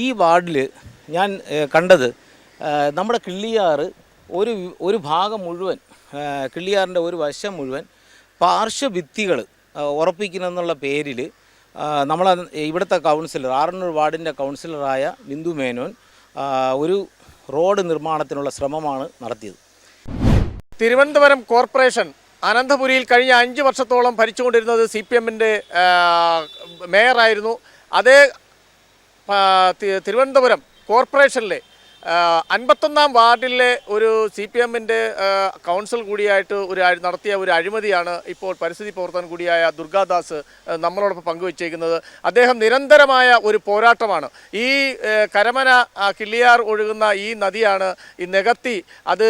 ഈ വാർഡിൽ ഞാൻ കണ്ടത് നമ്മുടെ കിള്ളിയാറ് ഒരു ഒരു ഭാഗം മുഴുവൻ കിള്ളിയാറിന്റെ ഒരു വശം മുഴുവൻ പാർശ്വഭിത്തികൾ ഉറപ്പിക്കുന്നെന്നുള്ള പേരിൽ നമ്മൾ ഇവിടുത്തെ കൗൺസിലർ ആറന്നൂർ വാർഡിന്റെ കൗൺസിലറായ ബിന്ദു മേനോൻ ഒരു റോഡ് നിർമ്മാണത്തിനുള്ള ശ്രമമാണ് നടത്തിയത്. തിരുവനന്തപുരം കോർപ്പറേഷൻ അനന്തപുരിയിൽ കഴിഞ്ഞ അഞ്ച് വർഷത്തോളം ഭരിച്ചുകൊണ്ടിരുന്നത് സി പി എമ്മിന്റെ മേയറായിരുന്നു. അതേ തിരുവനന്തപുരം കോർപ്പറേഷനിലെ അൻപത്തൊന്നാം വാർഡിലെ ഒരു സി പി എമ്മിന്റെ കൗൺസിൽ കൂടിയായിട്ട് ഒരു നടത്തിയ ഒരു അഴിമതിയാണ് ഇപ്പോൾ പരിസ്ഥിതി പ്രവർത്തകൻ കൂടിയായ ദുർഗാദാസ് നമ്മളോടൊപ്പം പങ്കുവച്ചേക്കുന്നത് അദ്ദേഹം നിരന്തരമായ ഒരു പോരാട്ടമാണ്. ഈ കരമന കിള്ളിയാർ ഒഴുകുന്ന ഈ നദിയാണ് ഈ നികത്തി അത്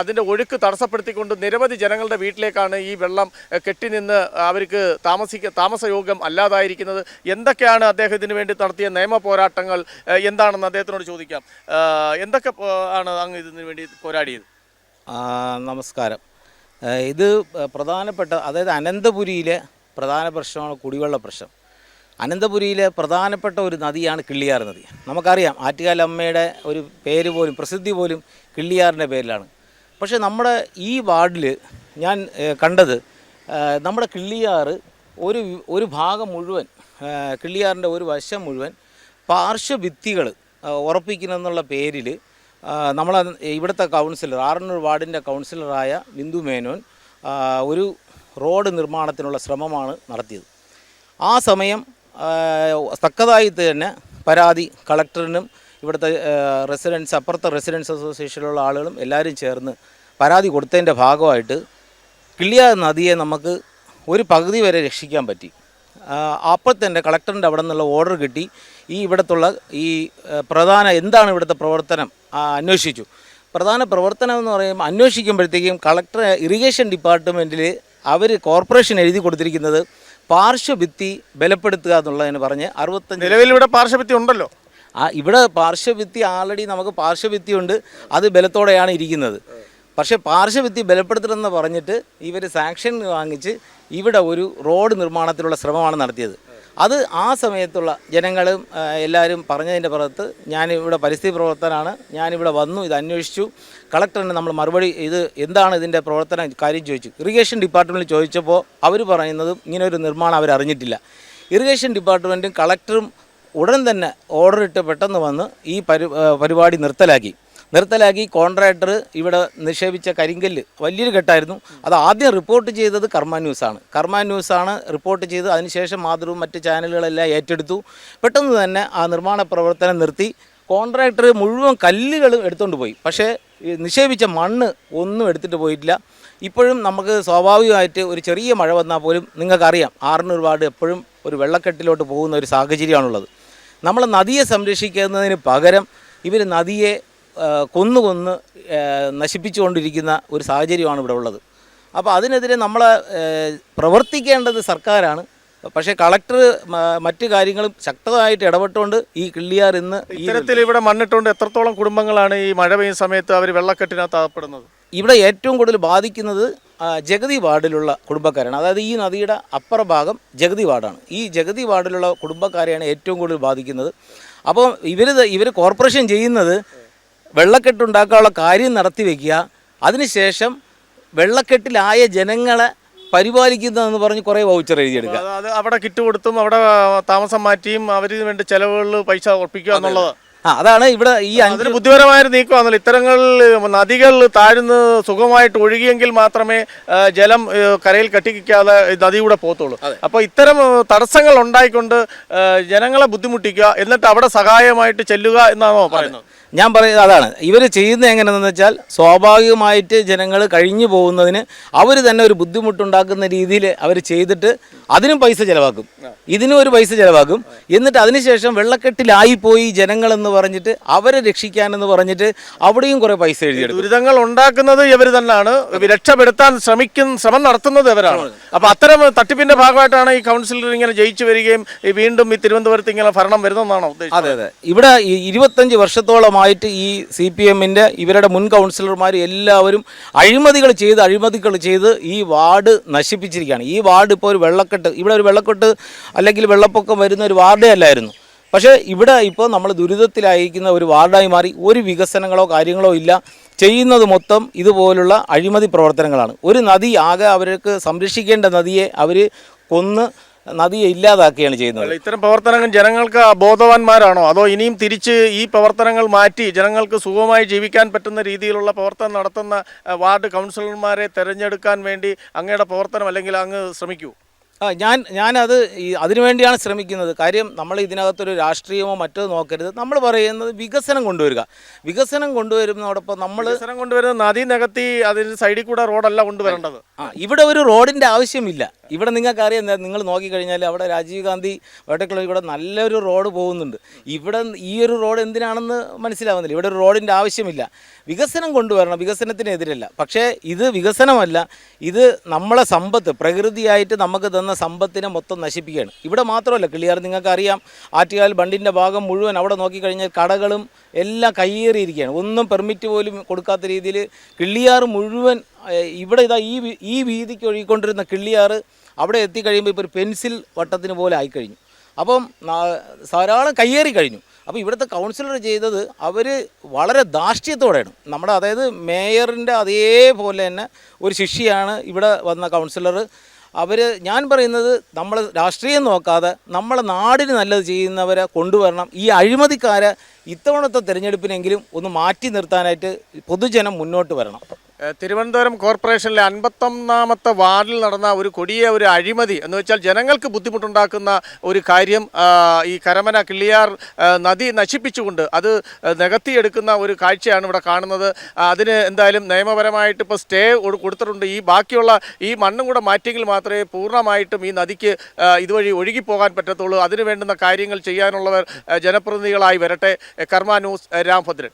അതിന്റെ ഒഴുക്ക് തടസ്സപ്പെടുത്തിക്കൊണ്ട് നിരവധി ജനങ്ങളുടെ വീട്ടിലേക്കാണ് ഈ വെള്ളം ആ, കെട്ടി നിന്ന് അവർക്ക് താമസിക്ക താമസയോഗ്യം അല്ലാതായിരിക്കുന്നത്. എന്തൊക്കെയാണ് അദ്ദേഹത്തിന് വേണ്ടി നടത്തിയ നിയമ പോരാട്ടങ്ങൾ എന്താണെന്ന് അദ്ദേഹത്തിനോട് ചോദിക്കാം. എന്തൊക്കെ ആണ് അങ്ങ് ഇതിന് വേണ്ടി പോരാടിയത്? നമസ്കാരം. ഇത് പ്രധാനപ്പെട്ട അതായത് അനന്തപുരിയിലെ പ്രധാന പ്രശ്നമാണ് കുടിവെള്ള പ്രശ്നം. അനന്തപുരിയിലെ പ്രധാനപ്പെട്ട ഒരു നദിയാണ് കിള്ളിയാർ നദി. നമുക്കറിയാം ആറ്റുകാലമ്മയുടെ ഒരു പേര് പോലും പ്രസിദ്ധി പോലും കിള്ളിയാറിന്റെ പേരിലാണ്. പക്ഷേ നമ്മുടെ ഈ വാർഡിൽ ഞാൻ കണ്ടത് നമ്മുടെ കിള്ളിയാർ ഒരു ഒരു ഭാഗം മുഴുവൻ കിള്ളിയാറിന്റെ ഒരു വശം മുഴുവൻ പാർശ്വഭിത്തികൾ ഉറപ്പിക്കുന്നെന്നുള്ള പേരിൽ നമ്മൾ ഇവിടുത്തെ കൗൺസിലർ ആറന്നൂർ വാർഡിന്റെ കൗൺസിലറായ ബിന്ദു മേനോൻ ഒരു റോഡ് നിർമ്മാണത്തിനുള്ള ശ്രമമാണ് നടത്തിയത്. ആ സമയം തക്കതായി തന്നെ പരാതി കളക്ടറിനും ഇവിടുത്തെ റെസിഡൻസ് അപ്പുറത്തെ റെസിഡൻസ് അസോസിയേഷനിലുള്ള ആളുകളും എല്ലാവരും ചേർന്ന് പരാതി കൊടുത്തതിന്റെ ഭാഗമായിട്ട് കിളിയ നദിയെ നമുക്ക് ഒരു പകുതി വരെ രക്ഷിക്കാൻ പറ്റി. അപ്പോൾ തന്നെ കളക്ടറിന്റെ അവിടെ നിന്നുള്ള ഓർഡർ കിട്ടി. ഈ ഇവിടത്തുള്ള ഈ പ്രധാന എന്താണ് ഇവിടുത്തെ പ്രവർത്തനം? അന്വേഷിച്ചു. പ്രധാന പ്രവർത്തനം എന്ന് പറയുമ്പോൾ അന്വേഷിക്കുമ്പോഴത്തേക്കും കളക്ടർ ഇറിഗേഷൻ ഡിപ്പാർട്ട്മെന്റിൽ അവർ കോർപ്പറേഷൻ എഴുതി കൊടുത്തിരിക്കുന്നത് പാർശ്വഭിത്തി ബലപ്പെടുത്തുക എന്നുള്ളതിന് പറഞ്ഞ് അറുപത്തഞ്ച് നിലവിൽ ഇവിടെ പാർശ്വഭിത്തി ഉണ്ടല്ലോ. ആ ഇവിടെ പാർശ്വഭിത്തി ആൾറെഡി നമുക്ക് പാർശ്വഭിത്തി ഉണ്ട്. അത് ബലത്തോടെയാണ് ഇരിക്കുന്നത്. പക്ഷേ പാർശ്വഭിത്തി ബലപ്പെടുത്തണമെന്ന് പറഞ്ഞിട്ട് ഇവർ സാങ്ഷൻ വാങ്ങിച്ച് ഇവിടെ ഒരു റോഡ് നിർമ്മാണത്തിലുള്ള ശ്രമമാണ് നടത്തിയത്. അത് ആ സമയത്തുള്ള ജനങ്ങളും എല്ലാവരും പറഞ്ഞതിന്റെ പുറത്ത് ഞാനിവിടെ പരിസ്ഥിതി പ്രവർത്തനമാണ് ഞാനിവിടെ വന്നു ഇത് അന്വേഷിച്ചു. കളക്ടറിന് നമ്മൾ മറുപടി ഇത് എന്താണ് ഇതിന്റെ പ്രവർത്തന കാര്യം ചോദിച്ചു. ഇറിഗേഷൻ ഡിപ്പാർട്ട്മെന്റിൽ ചോദിച്ചപ്പോൾ അവർ പറയുന്നതും ഇങ്ങനെ ഒരു നിർമ്മാണം അവരറിഞ്ഞിട്ടില്ല ഇറിഗേഷൻ ഡിപ്പാർട്ട്മെന്റും കളക്ടറും ഉടൻ തന്നെ ഓർഡർ ഇട്ട് പെട്ടെന്ന് വന്ന് ഈ പരി പരിപാടി നിർത്തലാക്കി. നിർത്തലാക്കി കോൺട്രാക്ടർ ഇവിടെ നിക്ഷേപിച്ച കരിങ്കല്ല് വലിയൊരു കെട്ടായിരുന്നു അത് ആദ്യം റിപ്പോർട്ട് ചെയ്തത് കർമ്മ ന്യൂസാണ് കർമ്മ ന്യൂസാണ് റിപ്പോർട്ട് ചെയ്ത് അതിനുശേഷം മാതൃവും മറ്റ് ചാനലുകളെല്ലാം ഏറ്റെടുത്തു. പെട്ടെന്ന് തന്നെ ആ നിർമ്മാണ പ്രവർത്തനം നിർത്തി. കോൺട്രാക്ടർ മുഴുവൻ കല്ലുകളും എടുത്തുകൊണ്ട് പോയി. പക്ഷേ നിക്ഷേപിച്ച മണ്ണ് ഒന്നും എടുത്തിട്ട് പോയിട്ടില്ല. ഇപ്പോഴും നമുക്ക് സ്വാഭാവികമായിട്ട് ഒരു ചെറിയ മഴ വന്നാൽ പോലും നിങ്ങൾക്കറിയാം ആറിനൂർ വാർഡ് എപ്പോഴും ഒരു വെള്ളക്കെട്ടിലോട്ട് പോകുന്ന ഒരു സാഹചര്യമാണുള്ളത്. നമ്മൾ നദിയെ സംരക്ഷിക്കുന്നതിന് പകരം ഇവർ നദിയെ കൊന്നു കൊന്ന് നശിപ്പിച്ചുകൊണ്ടിരിക്കുന്ന ഒരു സാഹചര്യമാണ് ഇവിടെ ഉള്ളത്. അപ്പോൾ അതിനെതിരെ നമ്മൾ പ്രവർത്തിക്കേണ്ടത് സർക്കാരാണ്. പക്ഷേ കളക്ടർ മറ്റു കാര്യങ്ങളും ശക്തമായിട്ട് ഇടപെട്ടുകൊണ്ട് ഈ കിള്ളിയാർ ഇന്ന് ഇത്തരത്തിൽ ഇവിടെ മണ്ണിട്ടുകൊണ്ട് എത്രത്തോളം കുടുംബങ്ങളാണ് ഈ മഴ പെയ്യുന്ന സമയത്ത് അവർ വെള്ളക്കെട്ടിനകത്ത് അകപ്പെടുന്നത്? ഇവിടെ ഏറ്റവും കൂടുതൽ ബാധിക്കുന്നത് ജഗതി വാർഡിലുള്ള കുടുംബക്കാരാണ്. അതായത് ഈ നദിയുടെ അപ്പുറ ഭാഗം ജഗതി വാർഡാണ്. ഈ ജഗതി വാർഡിലുള്ള കുടുംബക്കാരെയാണ് ഏറ്റവും കൂടുതൽ ബാധിക്കുന്നത്. അപ്പോൾ ഇവർ ഇവർ കോർപ്പറേഷൻ ചെയ്യുന്നത് വെള്ളക്കെട്ടുണ്ടാക്കാനുള്ള കാര്യം നടത്തി വയ്ക്കുക അതിനുശേഷം വെള്ളക്കെട്ടിലായ ജനങ്ങളെ പരിപാലിക്കുന്നതെന്ന് പറഞ്ഞ് കുറേ വൗച്ചർ എഴുതിയെടുക്കുക അത് അത് അവിടെ കിറ്റ് കൊടുത്തും അവിടെ താമസം മാറ്റിയും അവരിന് വേണ്ടി ചെലവുകളിൽ പൈസ ഉറപ്പിക്കുക എന്നുള്ളത്. ആ അതാണ് ഇവിടെ ഈ അതിന് ബുദ്ധിപരമായ നീക്കമാണല്ലോ ഇത്തരങ്ങൾ നദികൾ താഴ്ന്ന് സുഖമായിട്ട് ഒഴുകിയെങ്കിൽ മാത്രമേ ജലം കരയിൽ കെട്ടിക്കാതെ നദിയുടെ പോത്തുള്ളൂ പോകത്തുള്ളൂ. അപ്പോൾ ഇത്തരം തടസ്സങ്ങൾ ഉണ്ടായിക്കൊണ്ട് ജനങ്ങളെ ബുദ്ധിമുട്ടിക്കുക എന്നിട്ട് അവിടെ സഹായമായിട്ട് ചെല്ലുക എന്നാണോ പറയുന്നത്? ഞാൻ പറയുന്നത് അതാണ്. ഇവർ ചെയ്യുന്നത് എങ്ങനെയാണെന്ന് വെച്ചാൽ സ്വാഭാവികമായിട്ട് ജനങ്ങൾ കഴിഞ്ഞു പോകുന്നതിന് അവർ തന്നെ ഒരു ബുദ്ധിമുട്ടുണ്ടാക്കുന്ന രീതിയിൽ അവർ ചെയ്തിട്ട് അതിനും പൈസ ചിലവാക്കും. ഇതിനും ഒരു പൈസ ചിലവാക്കും. എന്നിട്ട് അതിനുശേഷം വെള്ളക്കെട്ടിലായിപ്പോയി ജനങ്ങളെന്ന് പറഞ്ഞിട്ട് അവരെ രക്ഷിക്കാനെന്ന് പറഞ്ഞിട്ട് അവിടെയും കുറേ പൈസ എഴുതിയെടുക്കും. ദുരിതങ്ങൾ ഉണ്ടാക്കുന്നത് ഇവർ തന്നെയാണ്. രക്ഷപ്പെടുത്താൻ ശ്രമിക്കുന്ന ശ്രമം നടത്തുന്നത് ഇവരാണ്. അപ്പോൾ അത്തരം തട്ടിപ്പിന്റെ ഭാഗമായിട്ടാണ് ഈ കൗൺസിലർ ഇങ്ങനെ ജയിച്ചു വരികയും വീണ്ടും ഈ തിരുവനന്തപുരത്ത് ഇങ്ങനെ ഭരണം വരുന്നതെന്നാണോ അതെ അതെ. ഇവിടെ ഈ ഇരുപത്തഞ്ച് വർഷത്തോളമായിട്ട് ഈ സി പി എമ്മിന്റെ ഇവരുടെ മുൻ കൗൺസിലർമാർ എല്ലാവരും അഴിമതികൾ ചെയ്ത് അഴിമതികൾ ചെയ്ത് ഈ വാർഡ് നശിപ്പിച്ചിരിക്കുകയാണ്. ഈ വാർഡ് ഇപ്പോൾ ഒരു വെള്ളക്കെട്ട് ഇവിടെ ഒരു വെള്ളക്കെട്ട് അല്ലെങ്കിൽ വെള്ളപ്പൊക്കം വരുന്ന ഒരു വാർഡേ അല്ലായിരുന്നു. പക്ഷേ ഇവിടെ ഇപ്പോൾ നമ്മൾ ദുരിതത്തിലായിരിക്കുന്ന ഒരു വാർഡായി മാറി ഒരു വികസനങ്ങളോ കാര്യങ്ങളോ ഇല്ല. ചെയ്യുന്നത് മൊത്തം ഇതുപോലുള്ള അഴിമതി പ്രവർത്തനങ്ങളാണ്. ഒരു നദി ആകെ അവർക്ക് സംരക്ഷിക്കേണ്ട നദിയെ അവർ കൊന്ന് നദിയെ ഇല്ലാതാക്കുകയാണ് ചെയ്യുന്നത്. ഇത്തരം പ്രവർത്തനങ്ങൾ ജനങ്ങൾക്ക് ബോധവാന്മാരാണോ? അതോ ഇനിയും തിരിച്ച് ഈ പ്രവർത്തനങ്ങൾ മാറ്റി ജനങ്ങൾക്ക് സുഖമായി ജീവിക്കാൻ പറ്റുന്ന രീതിയിലുള്ള പ്രവർത്തനം നടത്തുന്ന വാർഡ് കൗൺസിലർമാരെ തിരഞ്ഞെടുക്കാൻ വേണ്ടി അങ്ങയുടെ പ്രവർത്തനം അല്ലെങ്കിൽ അങ്ങ് ശ്രമിക്കൂ? ആ ഞാൻ ഞാനത് ഈ അതിനുവേണ്ടിയാണ് ശ്രമിക്കുന്നത്. കാര്യം നമ്മൾ ഇതിനകത്തൊരു രാഷ്ട്രീയമോ മറ്റോ നോക്കരുത്. നമ്മൾ പറയുന്നത് വികസനം കൊണ്ടുവരിക. വികസനം കൊണ്ടുവരുന്നതോടൊപ്പം നമ്മൾ വികസനം കൊണ്ടുവരുന്ന നദി നികത്തി അതിന് സൈഡിൽ കൂടെ റോഡല്ല കൊണ്ടുവരേണ്ടത്. ആ ഇവിടെ ഒരു റോഡിന്റെ ആവശ്യമില്ല. ഇവിടെ നിങ്ങൾക്ക് അറിയാം നിങ്ങൾ നോക്കിക്കഴിഞ്ഞാൽ അവിടെ രാജീവ് ഗാന്ധി വേട്ടക്കുള്ള ഇവിടെ നല്ലൊരു റോഡ് പോകുന്നുണ്ട്. ഇവിടെ ഈ ഒരു റോഡ് എന്തിനാണെന്ന് മനസ്സിലാവുന്നില്ല. ഇവിടെ ഒരു റോഡിന്റെ ആവശ്യമില്ല. വികസനം കൊണ്ടുവരണം വികസനത്തിനെതിരല്ല. പക്ഷേ ഇത് വികസനമല്ല. ഇത് നമ്മളെ സമ്പത്ത് പ്രകൃതിയായിട്ട് നമുക്ക് തന്ന സമ്പത്തിനെ മൊത്തം നശിപ്പിക്കുകയാണ്. ഇവിടെ മാത്രമല്ല കിളിയാർ നിങ്ങൾക്കറിയാം ആറ്റുകാൽ ബണ്ടിന്റെ ഭാഗം മുഴുവൻ അവിടെ നോക്കിക്കഴിഞ്ഞാൽ കടകളും എല്ലാം കയ്യേറിയിരിക്കുകയാണ്. ഒന്നും പെർമിറ്റ് പോലും കൊടുക്കാത്ത രീതിയിൽ കിള്ളിയാർ മുഴുവൻ ഇവിടെ ഇതാ ഈ ഈ വീതിക്ക് ഒഴുകിക്കൊണ്ടിരുന്ന കിള്ളിയാറ് അവിടെ എത്തിക്കഴിയുമ്പോൾ ഇപ്പോൾ ഒരു പെൻസിൽ വട്ടത്തിന് പോലെ ആയിക്കഴിഞ്ഞു അപ്പം ധാരാളം കയ്യേറി കഴിഞ്ഞു. അപ്പോൾ ഇവിടുത്തെ കൗൺസിലർ ചെയ്തത് അവർ വളരെ ധാർഷ്ട്യത്തോടെയാണ്. നമ്മുടെ അതായത് മേയറിന്റെ അതേപോലെ തന്നെ ഒരു ശിഷ്യയാണ് ഇവിടെ വന്ന കൗൺസിലർ അവർ ഞാൻ പറയുന്നത് നമ്മൾ രാഷ്ട്രീയം നോക്കാതെ നമ്മളെ നാടിന് നല്ലത് ചെയ്യുന്നവരെ കൊണ്ടുവരണം. ഈ അഴിമതിക്കാരെ ഇത്തവണത്തെ തിരഞ്ഞെടുപ്പിനെങ്കിലും ഒന്ന് മാറ്റി നിർത്താനായിട്ട് പൊതുജനം മുന്നോട്ട് വരണം. തിരുവനന്തപുരം കോർപ്പറേഷനിലെ അൻപത്തൊന്നാമത്തെ വാർഡിൽ നടന്ന ഒരു കൊടിയ ഒരു അഴിമതി എന്ന് വെച്ചാൽ ജനങ്ങൾക്ക് ബുദ്ധിമുട്ടുണ്ടാക്കുന്ന ഒരു കാര്യം ഈ കരമന കിള്ളിയാർ നദി നശിപ്പിച്ചുകൊണ്ട് അത് നികത്തിയെടുക്കുന്ന ഒരു കാഴ്ചയാണ് ഇവിടെ കാണുന്നത്. അതിന് എന്തായാലും നിയമപരമായിട്ട് ഇപ്പോൾ സ്റ്റേ കൊടുത്തിട്ടുണ്ട്. ഈ ബാക്കിയുള്ള ഈ മണ്ണും കൂടെ മാറ്റിയെങ്കിൽ മാത്രമേ പൂർണമായിട്ടും ഈ നദിക്ക് ഇതുവഴി ഒഴുകിപ്പോകാൻ പറ്റത്തുള്ളൂ. അതിന് വേണ്ടുന്ന കാര്യങ്ങൾ ചെയ്യാനുള്ളവർ ജനപ്രതിനിധികളായി വരട്ടെ. കർമ്മ ന്യൂസ് രാംഭദ്രൻ.